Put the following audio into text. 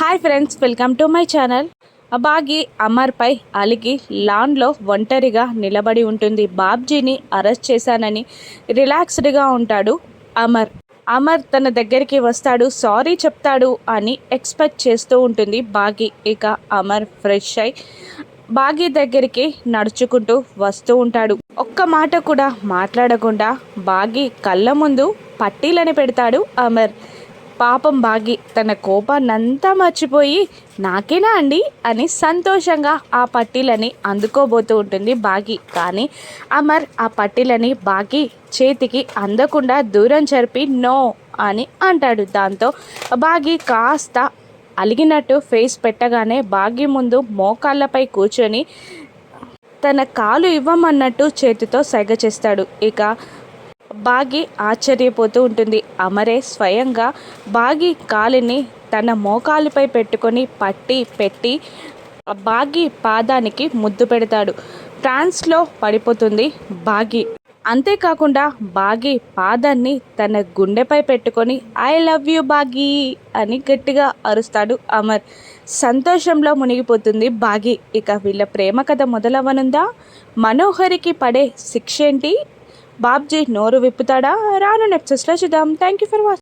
Hi friends welcome to my channel. బాగి అమర్పై అలిగి లాన్లో ఒంటరిగా నిలబడి ఉంటుంది. బాబ్జీని అరెస్ట్ చేశానని రిలాక్స్డ్గా ఉంటాడు అమర్. అమర్ తన దగ్గరికి వస్తాడు సారీ చెప్తాడు అని ఎక్స్పెక్ట్ చేస్తూ ఉంటుంది బాగి. ఇక అమర్ ఫ్రెష్ అయి బాగి దగ్గరికి నడుచుకుంటూ వస్తూ ఉంటాడు. ఒక్క మాట కూడా మాట్లాడకుండా బాగి కళ్ళ ముందు పట్టీలని పెడతాడు అమర్. పాపం బాగి తన కోపాన్నంతా మర్చిపోయి నాకేనా అండి? అని సంతోషంగా ఆ పట్టీలని అందుకోబోతూ ఉంటుంది బాగి. కానీ అమర్ ఆ పట్టీలని బాగి చేతికి అందకుండా దూరం జరిపి నో అని అంటాడు. దాంతో బాగి కాస్త అలిగినట్టు ఫేస్ పెట్టగానే బాగి ముందు మోకాళ్ళపై కూర్చొని తన కాలు ఇవ్వమన్నట్టు చేతితో సెగ చేస్తాడు. ఇక బాగి ఆశ్చర్యపోతూ ఉంటుంది. అమరే స్వయంగా బాగి కాలిని తన మోకాలిపై పెట్టుకొని పట్టి పెట్టి బాగి పాదానికి ముద్దు పెడతాడు. ట్రాన్స్లో పడిపోతుంది బాగి. అంతేకాకుండా బాగి పాదాన్ని తన గుండెపై పెట్టుకొని ఐ లవ్ యూ బాగి అని గట్టిగా అరుస్తాడు అమర్. సంతోషంలో మునిగిపోతుంది బాగి. ఇక వీళ్ళ ప్రేమ కథ మొదలవనుందా? మనోహరికి పడే శిక్ష ఏంటి బాబ్జీ నోరు విప్పుతాడా? రాను నెక్సెస్లో చూద్దాం థ్యాంక్ యూ ఫర్ వాచింగ్